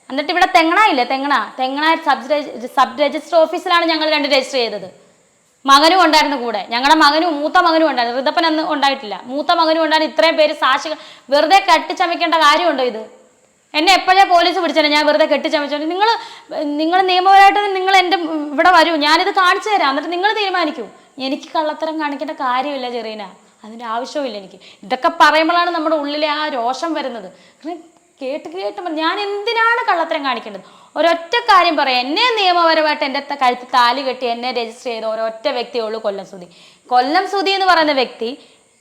എന്നിട്ട് ഇവിടെ തെങ്ങണ ഇല്ലേ? Thengana. Thengana sub sub register ഓഫീസിലാണ് ഞങ്ങൾ രണ്ട് രജിസ്റ്റർ ചെയ്തത്. മകനും ഉണ്ടായിരുന്നു കൂടെ. ഞങ്ങളുടെ മകനും മൂത്ത മകനും ഉണ്ടായിരുന്നു. ഋതപ്പൻ അന്ന് ഉണ്ടായിട്ടില്ല. മൂത്ത മകനും ഉണ്ടായിരുന്നു. ഇത്രയും പേര് സാക്ഷികൾ വെറുതെ കെട്ടിച്ചമയ്ക്കേണ്ട കാര്യമുണ്ടോ ഇത്? എന്നെ എപ്പോഴേ പോലീസ് പിടിച്ചാൽ ഞാൻ വെറുതെ കെട്ടിച്ചമച്ചു നിങ്ങൾ നിങ്ങൾ നിയമപരമായിട്ട് നിങ്ങൾ എന്റെ ഇവിടെ വരൂ. ഞാനിത് കാണിച്ചു തരാം. എന്നിട്ട് നിങ്ങൾ തീരുമാനിക്കൂ. എനിക്ക് കള്ളത്തരം കാണിക്കേണ്ട കാര്യമില്ല ചെറീന അതിന്റെ ആവശ്യമില്ല എനിക്ക്. ഇതൊക്കെ പറയുമ്പോഴാണ് നമ്മുടെ ഉള്ളിലെ ആ രോഷം വരുന്നത്. കേട്ട് കേട്ട് ഞാൻ എന്തിനാണ് കള്ളത്തരം കാണിക്കേണ്ടത്? ഒരൊറ്റ കാര്യം പറയാം. എന്നെ നിയമപരമായിട്ട് എന്റെ കഴുത്ത് താലി കെട്ടി എന്നെ രജിസ്റ്റർ ചെയ്ത ഒരൊറ്റ വ്യക്തിയേ ഉള്ളൂ കൊല്ലം സുധി. കൊല്ലം സുധി എന്ന് പറയുന്ന വ്യക്തി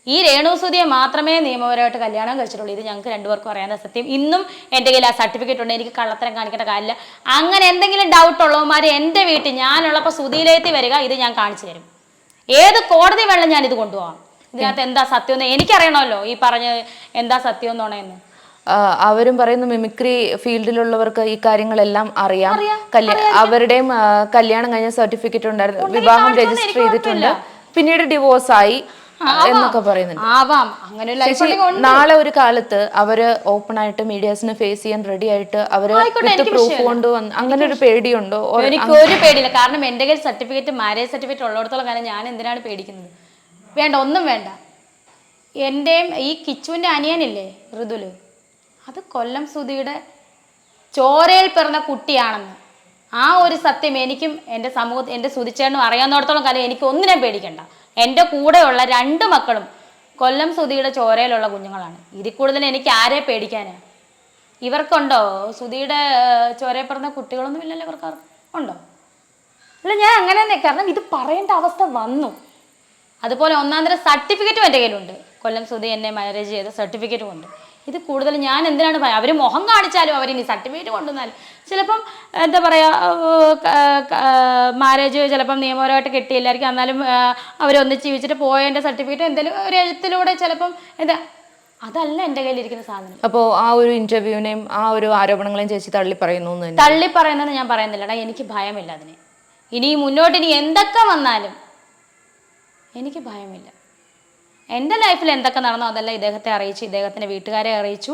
ഈ രേണു സുധിയെ മാത്രമേ നിയമപരമായിട്ട് കല്യാണം കഴിച്ചിട്ടുള്ളൂ. ഇത് ഞങ്ങൾക്ക് രണ്ടുപേർക്കും അറിയാവുന്ന സത്യം. ഇന്നും എന്റെ കയ്യിൽ ആ സർട്ടിഫിക്കറ്റ് ഉണ്ട്. എനിക്ക് കള്ളത്തരം കാണിക്കേണ്ട കാര്യമില്ല. അങ്ങനെ എന്തെങ്കിലും ഡൗട്ട് ഉള്ളവന്മാർ എന്റെ വീട്ടിൽ ഞാനുള്ളപ്പോൾ സുധിയിലേക്ക് വരിക ഇത് ഞാൻ കാണിച്ചു തരും. ഏത് കോടതി വെള്ളം ഞാൻ ഇത് കൊണ്ടുപോകാം ഇതിനകത്ത് എന്താ സത്യം എന്ന് എനിക്കറിയണമല്ലോ. ഈ പറഞ്ഞ് എന്താ സത്യം എന്ന് ആ, അവരും പറയുന്നു മിമിക്രി ഫീൽഡിലുള്ളവർക്ക് ഈ കാര്യങ്ങളെല്ലാം അറിയാം. അവരുടെയും കല്യാണം കഴിഞ്ഞ സർട്ടിഫിക്കറ്റ് ഉണ്ടായിരുന്നു. വിവാഹം രജിസ്റ്റർ ചെയ്തിട്ടുണ്ട്. പിന്നീട് ഡിവോഴ്സ് ആയി എന്നൊക്കെ പറയുന്നുണ്ട്. നാളെ ഒരു കാലത്ത് അവർ ഓപ്പൺ ആയിട്ട് മീഡിയസിനെ ഫേസ് ചെയ്യാൻ റെഡി ആയിട്ട് അവർ വിത്ത് പ്രൂഫ് കൊണ്ടുവന്ന് അങ്ങനെ ഒരു പേടിയുണ്ടോ? എനിക്ക് ഒരു പേടിയില്ല. കാരണം എന്റെ കയ്യിൽ സർട്ടിഫിക്കറ്റ് മാരേജ് സർട്ടിഫിക്കറ്റ് ഉള്ളിടത്തോളം കാലം ഞാൻ എന്തിനാണ് പേടിക്കുന്നത്? വേണ്ട ഒന്നും വേണ്ട. എന്റെയും ഈ കിച്ചുവിന്റെ അനിയനില്ലേ ഋതുൽ? അത് കൊല്ലം സുധിയുടെ ചോരയിൽ പിറന്ന കുട്ടിയാണെന്ന്. ആ ഒരു സത്യം എനിക്കും എന്റെ സമൂഹ എന്റെ സുതിച്ചേട്ടനും അറിയാവുന്നിടത്തോളം കാലം എനിക്ക് ഒന്നിനെ പേടിക്കണ്ട. എന്റെ കൂടെയുള്ള രണ്ട് മക്കളും കൊല്ലം സുധിയുടെ ചോരയിലുള്ള കുഞ്ഞുങ്ങളാണ്. ഇതിൽ കൂടുതൽ എനിക്ക് ആരെ പേടിക്കാനാ? ഇവർക്കുണ്ടോ? സുധിയുടെ ചോരയിൽ പിറന്ന കുട്ടികളൊന്നും ഇല്ലല്ലോ ഇവർക്ക് ഉണ്ടോ? അല്ല ഞാൻ അങ്ങനെ തന്നെ കാരണം ഇത് പറയേണ്ട അവസ്ഥ വന്നു. അതുപോലെ ഒന്നാം തരം സർട്ടിഫിക്കറ്റും എന്റെ കയ്യിലുണ്ട്. കൊല്ലം സുധി എന്നെ മാരേജ് ചെയ്ത സർട്ടിഫിക്കറ്റും ഉണ്ട്. ഇത് കൂടുതൽ ഞാൻ എന്തിനാണ് അവർ മുഖം കാണിച്ചാലും അവർ ഇനി സർട്ടിഫിക്കറ്റ് കൊണ്ടുവന്നാലും. ചിലപ്പം എന്താ പറയുക മാരേജ് ചിലപ്പം നിയമപരമായിട്ട് കിട്ടിയില്ലായിരിക്കും. എന്നാലും അവരൊന്നിച്ച് ജീവിച്ചിട്ട് പോയതിന്റെ സർട്ടിഫിക്കറ്റ് എന്തെങ്കിലും ഒരു എഴുത്തിലൂടെ ചിലപ്പം എന്താ അതല്ല എന്റെ കയ്യിലിരിക്കുന്ന സാധനം. അപ്പോൾ ആ ഒരു ഇന്റർവ്യൂവിനെയും ആ ഒരു ആരോപണങ്ങളെയും ചേച്ചി തള്ളി പറയുന്നു തള്ളി പറയുന്നത് ഞാൻ പറയുന്നില്ലടാ എനിക്ക് ഭയമില്ല അതിന്. ഇനി മുന്നോട്ട് ഇനി എന്തൊക്കെ വന്നാലും എനിക്ക് ഭയമില്ല. എന്റെ ലൈഫിൽ എന്തൊക്കെ നടന്നോ അതെല്ലാം ഇദ്ദേഹത്തെ അറിയിച്ചു ഇദ്ദേഹത്തിന്റെ വീട്ടുകാരെ അറിയിച്ചു.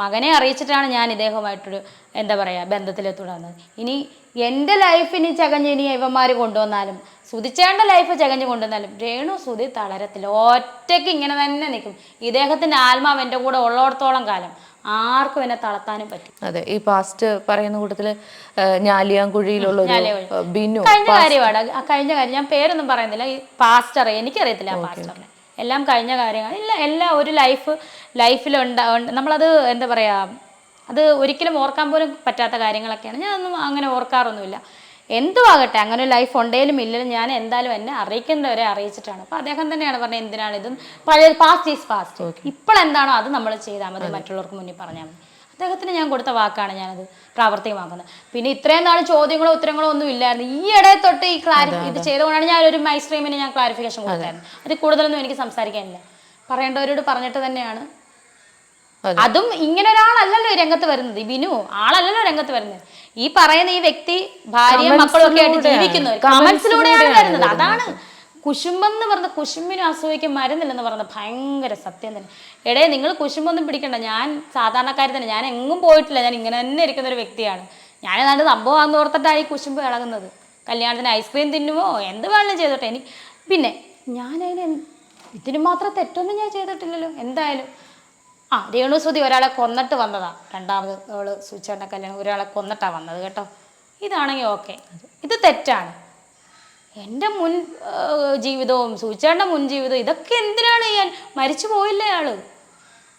മകനെ അറിയിച്ചിട്ടാണ് ഞാൻ ഇദ്ദേഹവുമായിട്ടൊരു എന്താ പറയുക ബന്ധത്തിലെത്തുടർന്നത് ഇനി എന്റെ ലൈഫിന് ചകഞ്ഞ് ഇനി ഇവന്മാർ കൊണ്ടുവന്നാലും സുതിച്ചേണ്ട ലൈഫ് ചകഞ്ഞ് കൊണ്ടുവന്നാലും രേണു സുതി തളരത്തില്ല. ഒറ്റയ്ക്ക് ഇങ്ങനെ തന്നെ നിൽക്കും. ഇദ്ദേഹത്തിന്റെ ആത്മാവ് എന്റെ കൂടെ ഉള്ളിടത്തോളം കാലം ആർക്കും എന്നെ തളർത്താനും പറ്റും അതെ ഈ പാസ്റ്റ് പറയുന്ന കൂട്ടത്തിൽ ആ, ഞാലിയാങ്കുഴിയിലുള്ള ബിനു കഴിഞ്ഞ കാര്യമാണ്. കഴിഞ്ഞ കാര്യം ഞാൻ പേരൊന്നും പറയുന്നില്ല. ഈ പാസ്റ്റർ എനിക്കറിയത്തില്ല ആ പാസ്റ്ററിനെ എല്ലാം കഴിഞ്ഞ കാര്യങ്ങൾ. ഇല്ല എല്ലാം ഒരു ലൈഫ് ലൈഫിലുണ്ടാ നമ്മളത് എന്താ പറയുക അത് ഒരിക്കലും ഓർക്കാൻ പോലും പറ്റാത്ത കാര്യങ്ങളൊക്കെയാണ്. ഞാനൊന്നും അങ്ങനെ ഓർക്കാറൊന്നുമില്ല. എന്തുവാകട്ടെ അങ്ങനെ ഒരു ലൈഫ് ഉണ്ടെങ്കിലും ഇല്ലെങ്കിലും ഞാൻ എന്തായാലും എന്നെ അറിയിക്കുന്നവരെ അറിയിച്ചിട്ടാണ്. അപ്പോൾ അദ്ദേഹം തന്നെയാണ് പറഞ്ഞത് എന്തിനാണ് ഇത് പഴയ പാസ്റ്റ് ഈസ് പാസ്റ്റ് ഇപ്പോൾ എന്താണോ അത് നമ്മൾ ചെയ്താൽ മതി മറ്റുള്ളവർക്ക് മുന്നിൽ പറഞ്ഞാൽ മതി. അദ്ദേഹത്തിന് ഞാൻ കൊടുത്ത വാക്കാണ് ഞാനത് പ്രാവർത്തികമാക്കുന്നത്. പിന്നെ ഇത്രയും നാൾ ചോദ്യങ്ങളോ ഉത്തരങ്ങളോ ഒന്നും ഇല്ലായിരുന്നു. ഈ ഇടയിൽ തൊട്ട് ഈ ക്ലാരി ഇത് ചെയ്തുകൊണ്ടാണ് ഞാൻ ഒരു മൈ സ്ട്രീമിന് ഞാൻ ക്ലാരിഫിക്കേഷൻ കൊടുത്തായിരുന്നു അതിൽ കൂടുതലൊന്നും എനിക്ക് സംസാരിക്കാനില്ല. പറയേണ്ടവരോട് പറഞ്ഞിട്ട് തന്നെയാണ്. അതും. ഇങ്ങനെ ഒരാളല്ലല്ലോ രംഗത്ത് വരുന്നത്. വിനു ബിനു ആളല്ലല്ലോ രംഗത്ത് വരുന്നത്. ഈ പറയുന്ന ഈ വ്യക്തി ഭാര്യ മക്കളും ഒക്കെ ആയിട്ട് ജീവിക്കുന്നവർ. കമന്റ്സിലൂടെയാണ് വരുന്നത്. അതാണ് കുശുമ്പെന്ന് പറഞ്ഞ കുശുമ്പിനും അസൂയയ്ക്കും മരുന്നില്ലെന്ന് പറഞ്ഞ ഭയങ്കര സത്യം തന്നെ. എടേ നിങ്ങൾ കുശുമ്പൊന്നും പിടിക്കണ്ട. ഞാൻ സാധാരണക്കാരി തന്നെ. ഞാൻ എങ്ങും പോയിട്ടില്ല. ഞാൻ ഇങ്ങനെ തന്നെ ഇരിക്കുന്ന ഒരു വ്യക്തിയാണ്. ഞാൻ ഏതാണ്ട് സംഭവം ആണെന്ന് ഓർത്തിട്ടാണ് ഈ കുശുമ്പ് ഇളകുന്നത്. കല്യാണത്തിന് ഐസ്ക്രീം തിന്നുമോ എന്ത് വേണമെങ്കിലും ചെയ്തോട്ടെ എനിക്ക് പിന്നെ ഞാനതിന് ഇതിനു മാത്രം തെറ്റൊന്നും ഞാൻ ചെയ്തിട്ടില്ലല്ലോ. എന്തായാലും. ആ രേണുസുതി ഒരാളെ കൊന്നിട്ട് വന്നതാ. രണ്ടാമത് അവൾ സൂചേണ്ട കല്യാണം ഒരാളെ കൊന്നിട്ടാണ് വന്നത് കേട്ടോ. ഇതാണെങ്കിൽ ഓക്കെ. ഇത് തെറ്റാണ്. എന്റെ മുൻ ജീവിതവും സൂചിച്ചേട്ട മുൻ ജീവിതവും ഇതൊക്കെ എന്തിനാണ് ഞാൻ മരിച്ചു പോയില്ലേ ആൾ?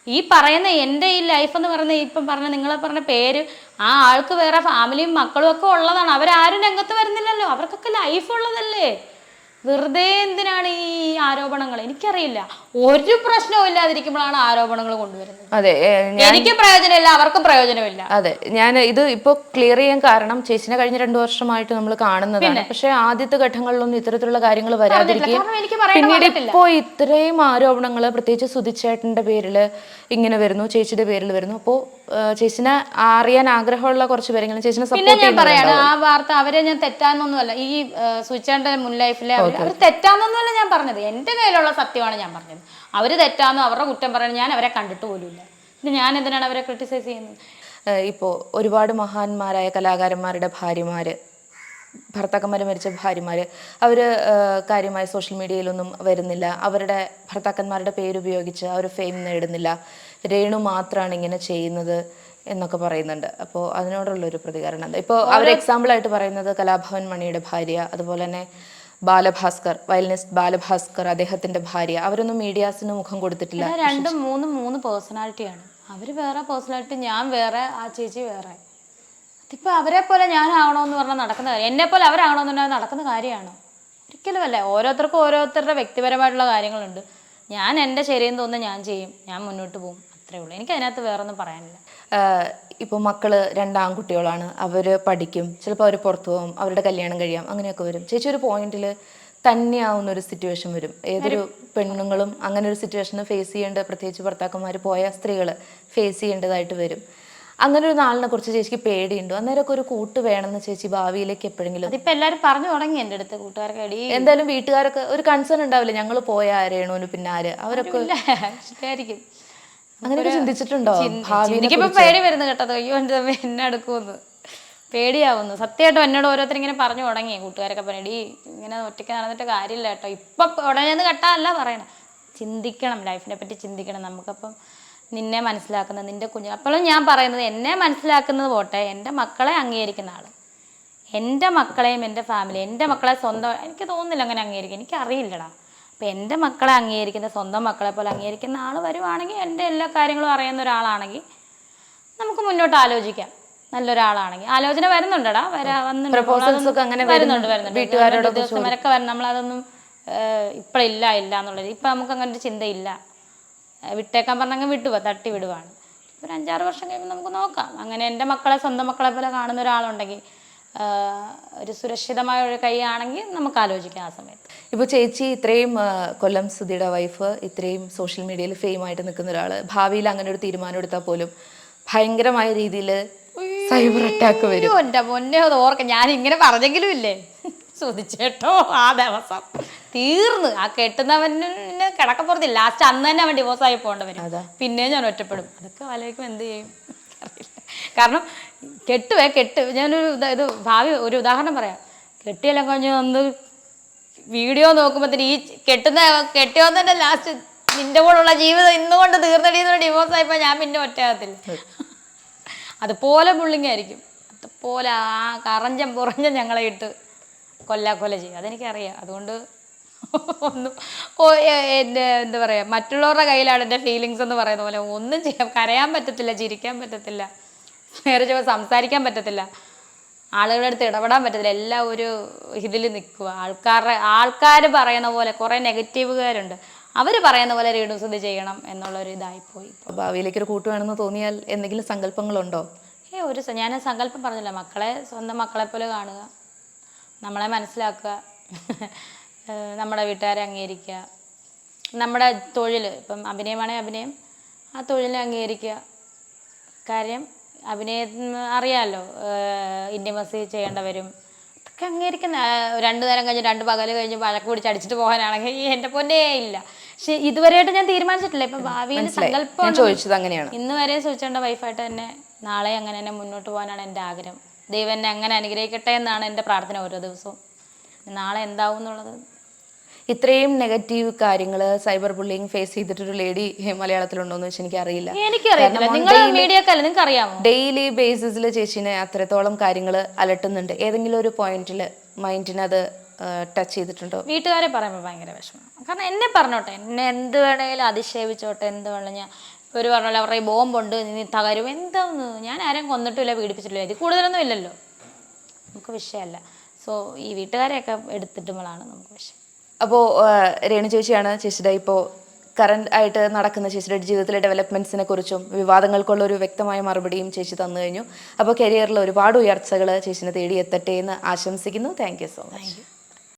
ഈ പറയുന്ന എന്റെ ഈ ലൈഫ് എന്ന് പറയുന്ന ഇപ്പം പറഞ്ഞ നിങ്ങളെ പറഞ്ഞ പേര് ആ ആൾക്ക് വേറെ ഫാമിലിയും മക്കളും ഒക്കെ ഉള്ളതാണ്. അവരാരും രംഗത്ത് വരുന്നില്ലല്ലോ. അവർക്കൊക്കെ ലൈഫ് ഉള്ളതല്ലേ? വെറുതെ എന്തിനാണ് ഈ ആരോപണങ്ങൾ? എനിക്കറിയില്ല. ഒരു പ്രശ്നവും ഇല്ലാതിരിക്കുമ്പോഴാണ് ആരോപണങ്ങൾ കൊണ്ടുവരുന്നത്. അതെ എനിക്ക് പ്രയോജനമില്ല അവർക്കും പ്രയോജനമില്ല. അതെ ഞാൻ ഇത് ഇപ്പോൾ ക്ലിയർ ചെയ്യാൻ കാരണം ചേച്ചിനെ കഴിഞ്ഞ രണ്ടു വർഷമായിട്ട് നമ്മൾ കാണുന്നതാണ്. പക്ഷെ ആദ്യത്തെ ഘട്ടങ്ങളിലൊന്നും ഇത്തരത്തിലുള്ള കാര്യങ്ങൾ വരാതിരിക്കും പിന്നീട് ഇപ്പോൾ ഇപ്പോ ഇത്രയും ആരോപണങ്ങൾ പ്രത്യേകിച്ച് സുധിച്ചേട്ടന്റെ പേരിൽ ഇങ്ങനെ വരുന്നു ചേച്ചിയുടെ പേരിൽ വരുന്നു. അപ്പോ ചേച്ചിനെ അറിയാൻ ആഗ്രഹമുള്ള കുറച്ച് പേരെങ്കിലും ചേച്ചിനെ പിന്നെ സപ്പോർട്ട് ഞാൻ പറയാണ് ആ വാർത്ത അവരെ ഞാൻ തെറ്റാന്നൊന്നുമല്ല ഈ സ്വിച്ചാന്റെ മുൻ ലൈഫിലെ അവർ തെറ്റാന്നൊന്നുമല്ല ഞാൻ പറഞ്ഞത്. എന്റെ കയ്യിലുള്ള സത്യമാണ് ഞാൻ പറഞ്ഞത്. അവർ തെറ്റാന്ന് അവരുടെ കുറ്റം പറയണം ഞാൻ അവരെ കണ്ടിട്ട് പോലുമില്ല. പിന്നെ ഞാൻ എന്തിനാണ് അവരെ ക്രിട്ടിസൈസ് ചെയ്യുന്നത്? ഇപ്പോൾ ഒരുപാട് മഹാന്മാരായ കലാകാരന്മാരുടെ ഭാര്യമാര് ഭർത്താക്കന്മാർ മരിച്ച ഭാര്യമാര് അവർ കാര്യമായി സോഷ്യൽ മീഡിയയിലൊന്നും വരുന്നില്ല. അവരുടെ ഭർത്താക്കന്മാരുടെ പേരുപയോഗിച്ച് അവർ ഫെയിം നേടുന്നില്ല. രേണു മാത്രമാണ് ഇങ്ങനെ ചെയ്യുന്നത് എന്നൊക്കെ പറയുന്നുണ്ട്. അപ്പോൾ അതിനോടുള്ള ഒരു പ്രതികരണം എന്താ? ഇപ്പോൾ അവർ എക്സാമ്പിളായിട്ട് പറയുന്നത് കലാഭവൻ മണിയുടെ ഭാര്യ അതുപോലെ തന്നെ ബാലഭാസ്കർ വയലിനിസ്റ്റ് ബാലഭാസ്കർ അദ്ദേഹത്തിന്റെ ഭാര്യ. അവരൊന്നും മീഡിയാസിന് മുഖം കൊടുത്തിട്ടില്ല. രണ്ടും മൂന്നും മൂന്ന് പേഴ്സണാലിറ്റിയാണ് അവർ വേറെ പേഴ്സണാലിറ്റി ഞാൻ വേറെ ആ ചേച്ചി വേറെ. അതിപ്പോൾ അവരെ പോലെ ഞാനാവണമെന്ന് പറഞ്ഞാൽ നടക്കുന്ന കാര്യം. എന്നെ പോലെ അവരാകണമെന്നുണ്ടെങ്കിൽ നടക്കുന്ന കാര്യമാണോ. ഒരിക്കലുമല്ല ഓരോരുത്തർക്കും ഓരോരുത്തരുടെ വ്യക്തിപരമായിട്ടുള്ള കാര്യങ്ങളുണ്ട്. ഞാൻ എന്റെ ശരിയെന്ന് തോന്നുന്നത് ഞാൻ ചെയ്യും. ഞാൻ മുന്നോട്ട് പോകും. അത്രേ ഉള്ളൂ. എനിക്ക് അതിനകത്ത് വേറൊന്നും പറയാനില്ല. ഇപ്പോൾ മക്കൾ രണ്ടാം കുട്ടികളാണ് അവർ പഠിക്കും. ചിലപ്പോൾ അവർ പുറത്തു പോകും. അവരുടെ കല്യാണം കഴിയാം. അങ്ങനെയൊക്കെ വരും. ചേച്ചി ഒരു പോയിന്റിൽ തന്നെയാവുന്ന ഒരു സിറ്റുവേഷൻ വരും. ഏതൊരു പെണ്ണുങ്ങളും അങ്ങനെ ഒരു സിറ്റുവേഷൻ ഫേസ് ചെയ്യേണ്ട പ്രത്യേകിച്ച് ഭർത്താക്കന്മാർ പോയ സ്ത്രീകൾ ഫേസ് ചെയ്യേണ്ടതായിട്ട് വരും. അങ്ങനെ ഒരു നാളിനെ കുറിച്ച് ചേച്ചിക്ക് പേടിയുണ്ടോ. അന്നേരമൊക്കെ ഒരു കൂട്ട് വേണമെന്ന് ചേച്ചി ഭാവിയിലേക്ക് എപ്പോഴെങ്കിലും അതിപ്പോ എല്ലാരും പറഞ്ഞു തുടങ്ങി എന്റെ അടുത്ത് കൂട്ടുകാർക്ക് എന്തായാലും വീട്ടുകാരൊക്കെ ഒരു കൺസേൺ ഉണ്ടാവില്ല. ഞങ്ങൾ പോയ ആരേണോന് പിന്നെ ആര്? അവരൊക്കെ അങ്ങനെയൊക്കെ ചിന്തിച്ചിട്ടുണ്ടോ? എനിക്കിപ്പോ പേടി വരുന്നു കേട്ടത് അയ്യോ എന്റെ എന്നെ അടുക്കുമെന്ന്. പേടിയാവുന്നു. സത്യമായിട്ടും എന്നോട് ഓരോരുത്തർ ഇങ്ങനെ പറഞ്ഞു തുടങ്ങി. കൂട്ടുകാരൊക്കെ പറഞ്ഞു ഇങ്ങനെ ഒറ്റയ്ക്ക് നടന്നിട്ട് കാര്യമില്ല കേട്ടോ. ഇപ്പം ഉടനെ കെട്ടാല്ല പറയണം. ചിന്തിക്കണം ലൈഫിനെ പറ്റി ചിന്തിക്കണം. നമുക്കപ്പം നിന്നെ മനസ്സിലാക്കുന്നത് നിന്റെ കുഞ്ഞു അപ്പോഴും ഞാൻ പറയുന്നത് എന്നെ മനസ്സിലാക്കുന്നത് പോട്ടെ. എന്റെ മക്കളെ അംഗീകരിക്കുന്ന ആൾ എന്റെ മക്കളെയും എന്റെ ഫാമിലി എന്റെ മക്കളെ സ്വന്തം എനിക്ക് തോന്നുന്നില്ല അങ്ങനെ അംഗീകരിക്കും എനിക്ക് അപ്പം എന്റെ മക്കളെ അംഗീകരിക്കുന്ന സ്വന്തം മക്കളെ പോലെ അംഗീകരിക്കുന്ന ആൾ വരുവാണെങ്കിൽ എന്റെ എല്ലാ കാര്യങ്ങളും അറിയുന്ന ഒരാളാണെങ്കിൽ നമുക്ക് മുന്നോട്ട് ആലോചിക്കാം. നല്ലൊരാളാണെങ്കിൽ. ആലോചന വരുന്നുണ്ടടാ. വരാ വന്നിട്ടുണ്ട്. അങ്ങനെ വരുന്നുണ്ട് വരുന്നുണ്ട്. ഗവൺമെന്റ് ഉദ്യോഗസ്ഥന്മാരൊക്കെ വരണം. നമ്മളതൊന്നും ഇപ്പോഴില്ല ഇല്ല എന്നുള്ളത് ഇപ്പം നമുക്ക് അങ്ങനെ ഒരു ചിന്തയില്ല വിട്ടേക്കാൻ പറഞ്ഞെങ്കിൽ വിട്ടുപോവാ തട്ടി വിടുവാണ്. ഒരു അഞ്ചാറ് വർഷം കഴിയുമ്പോൾ നമുക്ക് നോക്കാം. അങ്ങനെ എന്റെ മക്കളെ സ്വന്തം മക്കളെ പോലെ കാണുന്ന ഒരാളുണ്ടെങ്കിൽ ഒരു സുരക്ഷിതമായ ഒരു കൈയാണെങ്കിൽ നമുക്ക് ആലോചിക്കാം ആ സമയത്ത്. ഇപ്പോൾ ചേച്ചി ഇത്രയും കൊല്ലം സുധിയുടെ വൈഫ് ഇത്രയും സോഷ്യൽ മീഡിയയിൽ ഫെയിം ആയിട്ട് നിൽക്കുന്ന ഒരാൾ ഭാവിയിൽ അങ്ങനെ ഒരു തീരുമാനം എടുത്താൽ പോലും ഭയങ്കരമായ രീതിയിൽ സൈബർ അറ്റാക്ക് വരും. മുന്നേ എന്റെ അത് ഓർക്കാം. ഞാൻ ഇങ്ങനെ പറഞ്ഞെങ്കിലും ഇല്ലേ? ചോദിച്ചേട്ടോ ആ ദിവസം. തീർന്ന്. ആ കെട്ടുന്നവന് കിടക്കപ്പുറത്തില്ല ലാസ്റ്റ് അന്ന് തന്നെ അവൻ ഡിവോഴ്സ് ആയി പോകേണ്ടവരും പിന്നെ ഞാൻ ഒറ്റപ്പെടും. അതൊക്കെ ആലോചിക്കും എന്ത് ചെയ്യും? കാരണം കെട്ടുവേ കെട്ട്. ഞാനൊരു ഇത് ഭാവി ഒരു ഉദാഹരണം പറയാം. കെട്ടിയെല്ലാം കഴിഞ്ഞ് ഒന്ന് വീഡിയോ നോക്കുമ്പോഴത്തേന് ഈ കെട്ടുന്ന കെട്ടിയോ തന്നെ ലാസ്റ്റ് നിന്റെ കൂടെയുള്ള ജീവിതം ഇന്നുകൊണ്ട് തീർന്നടിയെന്ന് ഡിവോഴ്സ് ആയപ്പോൾ ഞാൻ പിന്നെ ഒറ്റയാകത്തില്ല. അതുപോലെ പുള്ളിങ് ആയിരിക്കും. അതുപോലെ ആ കറഞ്ചം പുറഞ്ഞം ഞങ്ങളെ ഇട്ട് കൊല്ല കൊല ചെയ്യും. അതെനിക്കറിയാം. അതുകൊണ്ട് ഒന്നും എന്റെ എന്താ പറയുക മറ്റുള്ളവരുടെ കയ്യിലാണ് എന്റെ ഫീലിങ്സ് എന്ന് പറയുന്ന പോലെ ഒന്നും ചെയ്യാൻ കരയാൻ പറ്റത്തില്ല ചിരിക്കാൻ പറ്റത്തില്ല. നേരെ ചിലപ്പോൾ സംസാരിക്കാൻ പറ്റത്തില്ല. ആളുകളുടെ അടുത്ത് ഇടപെടാൻ പറ്റത്തില്ല. എല്ലാം ഒരു ഇതിൽ നിൽക്കുക ആൾക്കാരുടെ ആൾക്കാർ പറയുന്ന പോലെ കുറേ നെഗറ്റീവുകാരുണ്ട്. അവർ പറയുന്ന പോലെ റീഡ്യൂസ് ചെയ്യണം എന്നുള്ളൊരു ഇതായിപ്പോയി ഭാവിയിലേക്ക് ഒരു കൂട്ട് വേണമെന്ന് തോന്നിയാൽ എന്തെങ്കിലും സങ്കല്പങ്ങളുണ്ടോ? ഏ ഒരു ഞാൻ സങ്കല്പം പറഞ്ഞില്ല. മക്കളെ സ്വന്തം മക്കളെ പോലെ കാണുക. നമ്മളെ മനസ്സിലാക്കുക. നമ്മുടെ വീട്ടുകാരെ അംഗീകരിക്കുക. നമ്മുടെ തൊഴിൽ ഇപ്പം അഭിനയമാണെങ്കിൽ അഭിനയം. ആ തൊഴിലിനെ അംഗീകരിക്കുക. കാര്യം അഭിനയം അറിയാമല്ലോ ഇന്റിമസി ചെയ്യേണ്ടവരും. അതൊക്കെ അംഗീകരിക്കുന്ന രണ്ട് നേരം കഴിഞ്ഞ് രണ്ട് പകൽ കഴിഞ്ഞ് വഴക്ക് പിടിച്ച് അടിച്ചിട്ട് പോകാനാണെങ്കിൽ എന്റെ പൊന്നേ ഇല്ല. പക്ഷെ ഇതുവരെയായിട്ട് ഞാൻ തീരുമാനിച്ചിട്ടില്ല. ഇപ്പം ഭാവിയിൽ സങ്കല്പം ചോദിച്ചത് അങ്ങനെയാണ്. ഇന്ന് വരെ സൂചിച്ചേണ്ട വൈഫായിട്ട് തന്നെ നാളെ അങ്ങനെ തന്നെ മുന്നോട്ട് പോകാനാണ് എന്റെ ആഗ്രഹം. ദൈവം എന്നെ അങ്ങനെ അനുഗ്രഹിക്കട്ടെ എന്നാണ് എന്റെ പ്രാർത്ഥന ഓരോ ദിവസവും. നാളെ എന്താവും എന്നുള്ളത് ഇത്രയും നെഗറ്റീവ് കാര്യങ്ങൾ സൈബർ ബുള്ളിങ് ഫേസ് ചെയ്തിട്ടൊരു ലേഡി മലയാളത്തിലുണ്ടോ എന്ന് വെച്ചാൽ എനിക്ക് അറിയില്ല എനിക്കറിയത്തില്ല നിങ്ങൾ മീഡിയക്കല്ല നിങ്ങൾക്ക് അറിയാമോ ഡെയിലി ബേസിസിൽ ചേച്ചിനെ അത്രത്തോളം കാര്യങ്ങൾ അലട്ടുന്നുണ്ട്. ഏതെങ്കിലും ഒരു പോയിന്റിൽ മൈൻഡിന് അത് ടച്ച് ചെയ്തിട്ടുണ്ടോ? വീട്ടുകാരെ പറയുമ്പോൾ ഭയങ്കര വിഷമം. കാരണം എന്നെ പറഞ്ഞോട്ടെ എന്നെ എന്ത് വേണമെങ്കിലും അധിക്ഷേപിച്ചോട്ടെ എന്ത് വേണമെങ്കിലും ഞാൻ ഒരു പറഞ്ഞാൽ അവരുടെ ഈ ബോംബുണ്ട് നീ തകരും എന്താന്ന്? ഞാൻ ആരെയും കൊന്നിട്ടില്ല പീഡിപ്പിച്ചിട്ടില്ല. ഇത് കൂടുതലൊന്നും ഇല്ലല്ലോ. നമുക്ക് വിഷയമല്ല. സോ ഈ വീട്ടുകാരെയൊക്കെ എടുത്തിട്ടുമ്പോഴാണ് നമുക്ക് വിഷയം അപ്പോൾ രേണു ചേച്ചിയാണ് ചേച്ചിയുടെ ഇപ്പോൾ കറണ്ട് ആയിട്ട് നടക്കുന്ന ചേച്ചിയുടെ ജീവിതത്തിലെ ഡെവലപ്മെന്റ്സിനെ കുറിച്ചും വിവാദങ്ങൾക്കുള്ള ഒരു വ്യക്തമായ മറുപടിയും ചേച്ചി തന്നു കഴിഞ്ഞു. അപ്പോൾ കരിയറിൽ ഒരുപാട് ഉയർച്ചകൾ ചേച്ചിനെ തേടി എത്തട്ടെ എന്ന് ആശംസിക്കുന്നു. Thank you so much